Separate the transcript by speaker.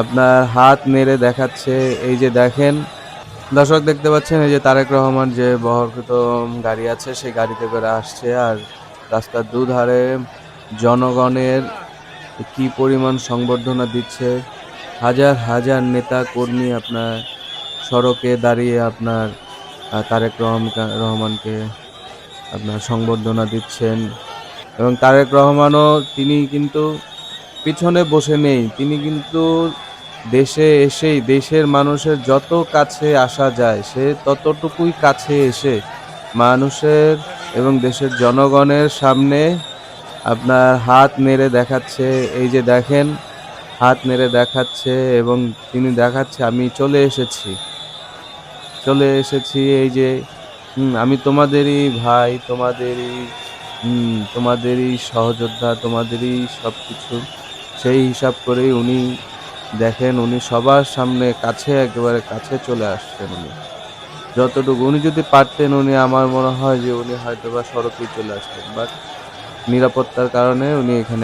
Speaker 1: আপনার হাত নেড়ে দেখাচ্ছে। এই যে দেখেন, দর্শক দেখতে পাচ্ছেন, এই যে তারেক রহমান যে বহরকৃত গাড়ি আছে, সেই গাড়িতে করে আসছে। আর রাস্তার দুধারে জনগণের কি পরিমাণ সংবর্ধনা দিচ্ছে। হাজার হাজার নেতা কর্মী আপনার সড়কে দাঁড়িয়ে আপনার তারেক রহমান রহমানকে আপনার সংবর্ধনা দিচ্ছেন। এবং তারেক রহমানও তিনি কিন্তু পিছনে বসে নেই। তিনি কিন্তু দেশে এসেই দেশের মানুষের যত কাছে আসা যায়, সে ততটুকুই কাছে এসে মানুষের এবং দেশের জনগণের সামনে আপনার হাত নেড়ে দেখাচ্ছে। এই যে দেখেন, হাত নেড়ে দেখাচ্ছে এবং তিনি দেখাচ্ছে, আমি চলে এসেছি। চলে এসেছি এই যে আমি তোমাদেরই ভাই, তোমাদেরই তোমাদেরই সহযোদ্ধা, তোমাদেরই সব কিছু সেই হিসাব করেই উনি দেখেন উনি সবার সামনে কাছে, একেবারে কাছে চলে আসছেন উনি। যতটুকু উনি যদি পারতেন, উনি আমার মনে হয় যে উনি হয়তো বা সড়কেই চলে আসতেন। বাট নিরাপত্তার কারণে উনি এখানে